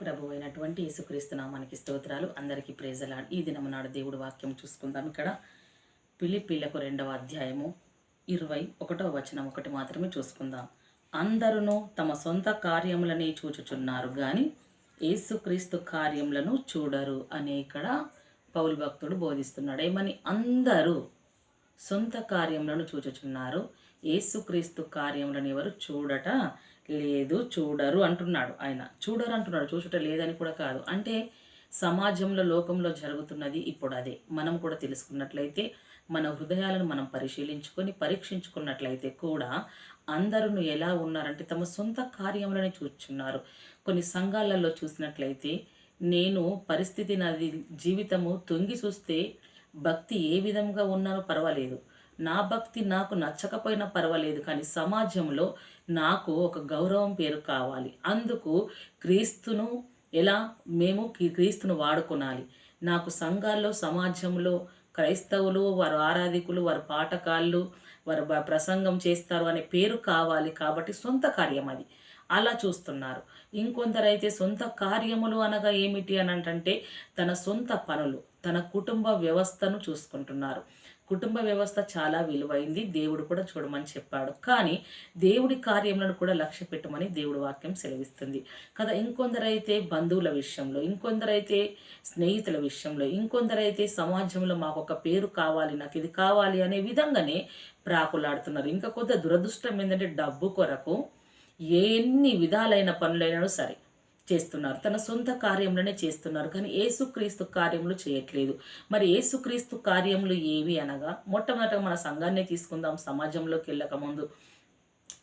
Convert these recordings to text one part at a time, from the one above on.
ప్రభు అయినటువంటి యేసుక్రీస్తు నామానికి స్తోత్రాలు. అందరికీ ప్రేజలా ఈ దినము నాడు దేవుడు వాక్యం చూసుకుందాం ఇక్కడ. పిలిపిల్లకు రెండవ అధ్యాయము ఇరవై ఒకటవ వచనం ఒకటి మాత్రమే చూసుకుందాం. అందరూ తమ సొంత కార్యములనే చూచుచున్నారు కానీ యేసుక్రీస్తు కార్యములను చూడరు అనే ఇక్కడ పౌలు భక్తుడు బోధిస్తున్నాడు. ఏమని? అందరూ సొంత కార్యములను చూచుచున్నారు. ఏసుక్రీస్తు కార్యములను ఎవరు చూడట లేదు చూడరు అంటున్నాడు ఆయన. చూడరు అంటున్నాడు చూచుట లేదని కూడా కాదు. అంటే సమాజంలో లోకంలో జరుగుతున్నది ఇప్పుడు అదే. మనం కూడా తెలుసుకున్నట్లయితే మన హృదయాలను మనం పరిశీలించుకొని పరీక్షించుకున్నట్లయితే కూడా అందరూ ఎలా ఉన్నారంటే తమ సొంత కార్యములని చూస్తున్నారు కొన్ని సంఘాలలో చూసినట్లయితే నేను పరిస్థితి నాది జీవితము తొంగి చూస్తే భక్తి ఏ విధంగా ఉన్నానో పర్వాలేదు. నా భక్తి నాకు నచ్చకపోయినా పర్వాలేదు కానీ సమాజంలో నాకు ఒక గౌరవం పేరు కావాలి. అందుకు క్రీస్తును ఎలా మేము క్రీస్తును వాడుకోనాలి. నాకు సంఘాల్లో సమాజంలో క్రైస్తవులు వారు ఆరాధికులు వారు పాఠకాళ్ళు వారు ప్రసంగం చేస్తారు అనే పేరు కావాలి కాబట్టి సొంత కార్యం అది. అలా చూస్తున్నారు. ఇంకొందరైతే సొంత కార్యములు అనగా ఏమిటి అని అంటే తన సొంత పనులు. తన కుటుంబ వ్యవస్థను చూసుకుంటున్నారు. కుటుంబ వ్యవస్థ చాలా విలువైంది. దేవుడు కూడా చూడమని చెప్పాడు. కానీ దేవుడి కార్యములను కూడా లక్ష్య పెట్టమని దేవుడు వాక్యం సెలవిస్తుంది. కదా ఇంకొందరైతే బంధువుల విషయంలో ఇంకొందరైతే స్నేహితుల విషయంలో ఇంకొందరైతే సమాజంలో మాకు ఒక పేరు కావాలి నాకు ఇది కావాలి అనే విధంగానే ప్రాకులాడుతున్నారు. ఇంకా కొంత దురదృష్టం ఏంటంటే డబ్బు కొరకు ఎన్ని విధాలైన పనులైనా సరే చేస్తున్నారు. తన సొంత కార్యములనే చేస్తున్నారు. కానీ ఏసుక్రీస్తు కార్యములు చేయట్లేదు. మరి ఏసుక్రీస్తు కార్యములు ఏవి అనగా మొట్టమొదట మన సంఘాన్ని తీసుకుందాం సమాజంలోకి వెళ్ళక ముందు.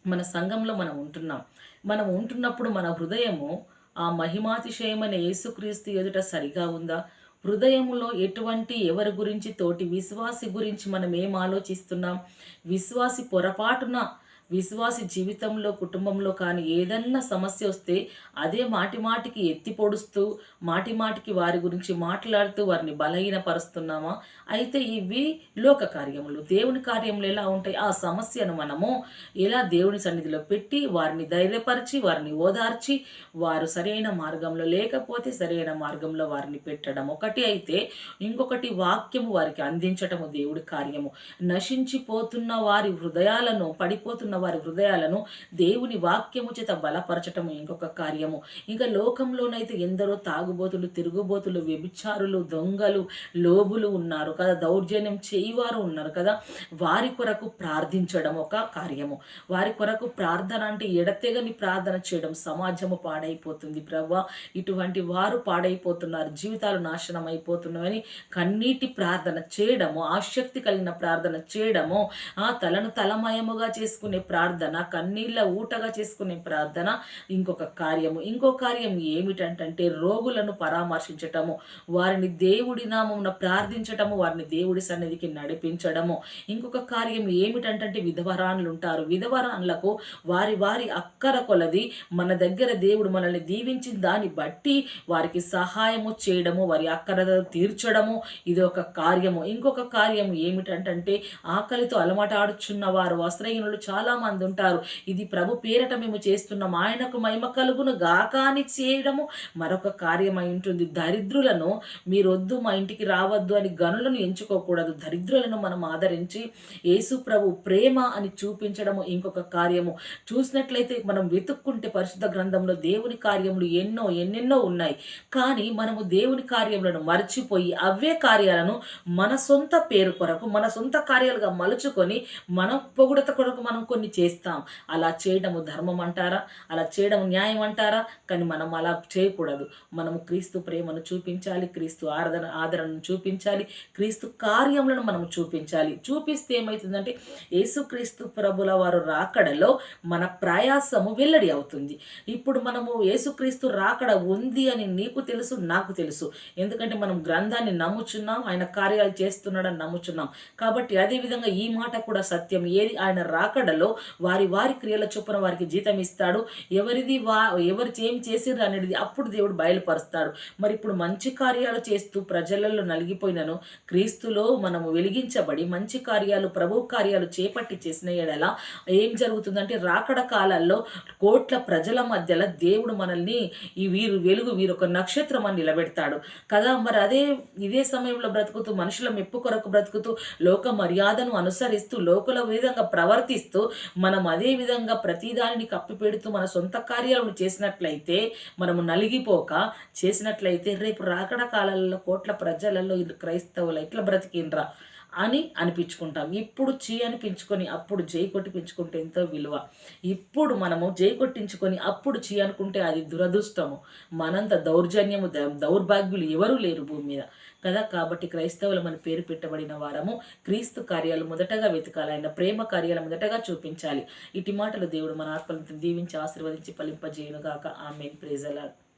మన సంఘంలో మనం ఉంటున్నాం. మనం ఉంటున్నప్పుడు మన హృదయము ఆ మహిమాతిశయమైన యేసుక్రీస్తు ఎదుట సరిగా ఉందా? హృదయంలో ఎటువంటి ఎవరి గురించి తోటి విశ్వాసి గురించి మనం ఏం ఆలోచిస్తున్నాం? విశ్వాసి పొరపాటున విశ్వాసి జీవితంలో కుటుంబంలో కానీ ఏదన్నా సమస్య వస్తే అదే మాటి మాటికి ఎత్తి పొడుస్తూ మాటి మాటికి వారి గురించి మాట్లాడుతూ వారిని బలహీనపరుస్తున్నామా? అయితే ఇవి లోక కార్యములు దేవుని కార్యములు ఎలా ఉంటాయి? ఆ సమస్యను మనము ఎలా దేవుని సన్నిధిలో పెట్టి వారిని ధైర్యపరిచి వారిని ఓదార్చి వారు సరైన మార్గంలో లేకపోతే సరైన మార్గంలో వారిని పెట్టడం ఒకటి. అయితే ఇంకొకటి వాక్యము వారికి అందించటము దేవుడి కార్యము. నశించిపోతున్న వారి హృదయాలను పడిపోతున్న వారి హృదయాలను దేవుని వాక్యము చేత బలపరచటము ఇంకొక కార్యము. ఇంకా లోకంలోనైతే ఎందరో తాగుబోతులు తిరుగుబోతులు వ్యభిచారులు దొంగలు లోబులు ఉన్నారు కదా. దౌర్జన్యం చేయివారు ఉన్నారు కదా. వారి కొరకు ప్రార్థించడం ఒక కార్యము. వారి కొరకు ప్రార్థన అంటే ఎడతెగని ప్రార్థన చేయడం సమాజము పాడైపోతుంది ప్రభా. ఇటువంటి వారు పాడైపోతున్నారు. జీవితాలు నాశనం అయిపోతున్నాయని కన్నీటి ప్రార్థన చేయడము ఆసక్తి కలిగిన ప్రార్థన చేయడము ఆ తలను తలమయముగా చేసుకునే ప్రార్థన కన్నీళ్ళ ఊటగా చేసుకునే ప్రార్థన ఇంకొక కార్యము. ఇంకో కార్యం ఏమిటంటే రోగులను పరామర్శించటము. వారిని దేవుడి నామమున ప్రార్థించటము వారిని దేవుడి సన్నిధికి నడిపించడము. ఇంకొక కార్యం ఏమిటంటే విధవరాన్లు ఉంటారు విధవరాన్లకు వారి వారి అక్కర కొలది మన దగ్గర దేవుడు మనల్ని దీవించిన దాన్ని బట్టి వారికి సహాయము చేయడము వారి అక్కర తీర్చడము. ఇది ఒక కార్యము. ఇంకొక కార్యం ఏమిటంటే ఆకలితో అలమటాడుచున్న వారు వస్త్రహీనులు చాలా మంది ఉంటారు. ఇది ప్రభు పేరట మేము చేస్తున్నాం. ఆయనకు మహిమ కలుగును గాక అని చేయడము మరొక కార్యమై ఉంటుంది. దరిద్రులను మీరొద్దు మా ఇంటికి రావద్దు అని గనులను ఎంచుకోకూడదు. దరిద్రులను మనం ఆదరించి యేసు ప్రభు ప్రేమ అని చూపించడము ఇంకొక కార్యము. చూసినట్లయితే మనం వెతుక్కుంటే పరిశుద్ధ గ్రంథంలో దేవుని కార్యములు ఎన్నో ఎన్నెన్నో ఉన్నాయి. కానీ మనము దేవుని కార్యములను మర్చిపోయి అవే కార్యాలను మన సొంత పేరు కొరకు మన సొంత కార్యాలుగా మలుచుకొని మన పొగుడత కొరకు మనం కొన్ని చేస్తాం. అలా చేయడము ధర్మం అంటారా? అలా చేయడం న్యాయం అంటారా? కానీ మనం అలా చేయకూడదు. మనము క్రీస్తు ప్రేమను చూపించాలి క్రీస్తు ఆరాధన ఆదరణను చూపించాలి క్రీస్తు కార్యములను మనం చూపించాలి. చూపిస్తే ఏమవుతుందంటే యేసుక్రీస్తు ప్రభుల వారు రాకడలో మన ప్రయాసము వెల్లడి అవుతుంది. ఇప్పుడు మనము యేసుక్రీస్తు రాకడ ఉంది అని నీకు తెలుసు నాకు తెలుసు. ఎందుకంటే మనం గ్రంథాన్ని నమ్ముచున్నాం ఆయన కార్యాలు చేస్తున్నాడని నమ్ముచున్నాం. కాబట్టి అదే విధంగా ఈ మాట కూడా సత్యం. ఏది ఆయన రాకడలో వారి వారి క్రియల చొప్పున వారికి జీతం ఇస్తాడు. ఎవరిది వా ఎవరు ఏం చేసిర్రు అనేది అప్పుడు దేవుడు బయలుపరుస్తాడు. మరి ఇప్పుడు మంచి కార్యాలు చేస్తూ ప్రజలలో నలిగిపోయినను క్రీస్తులో మనము వెలిగించబడి మంచి కార్యాలు ప్రభు కార్యాలు చేపట్టి చేసిన ఎడల ఏం జరుగుతుందంటే రాకడ కాలాల్లో కోట్ల ప్రజల మధ్యలో దేవుడు మనల్ని ఈ వీరు వెలుగు వీరు ఒక నక్షత్రం అని నిలబెడతాడు. కదా మరి అదే ఇదే సమయంలో బ్రతుకుతూ మనుషుల మెప్పు కొరకు బ్రతుకుతూ లోక మర్యాదను అనుసరిస్తూ లోకుల విధంగా ప్రవర్తిస్తూ మనం అదే విధంగా ప్రతిదానిని కప్పిపెడుతూ మన సొంత కార్యాలను చేసినట్లయితే మనము నలిగిపోక చేసినట్లయితే రేపు రాకడ కాలాలలో కోట్ల ప్రజలలో క్రైస్తవులు ఎట్లా బ్రతికినరా అని అనిపించుకుంటాం. ఇప్పుడు చీ అనిపించుకొని అప్పుడు జై కొట్టిపించుకుంటే ఎంతో విలువ. ఇప్పుడు మనము జై కొట్టించుకొని అప్పుడు చీ అనుకుంటే అది దురదృష్టము. మనంత దౌర్జన్యము ద- దౌర్భాగ్యులు ఎవరూ లేరు భూమి మీద. కదా? కాబట్టి క్రైస్తవులు మన పేరు పెట్టబడిన వారము. క్రీస్తు కార్యాలు మొదటగా వెతకాలి. ఆయన ప్రేమ కార్యాలు మొదటగా చూపించాలి. ఇటు మాటలు దేవుడు మన ఆత్మలను దీవించి ఆశీర్వదించి ఫలింపజేయునుగాక. ఆమె ప్రేజలాడు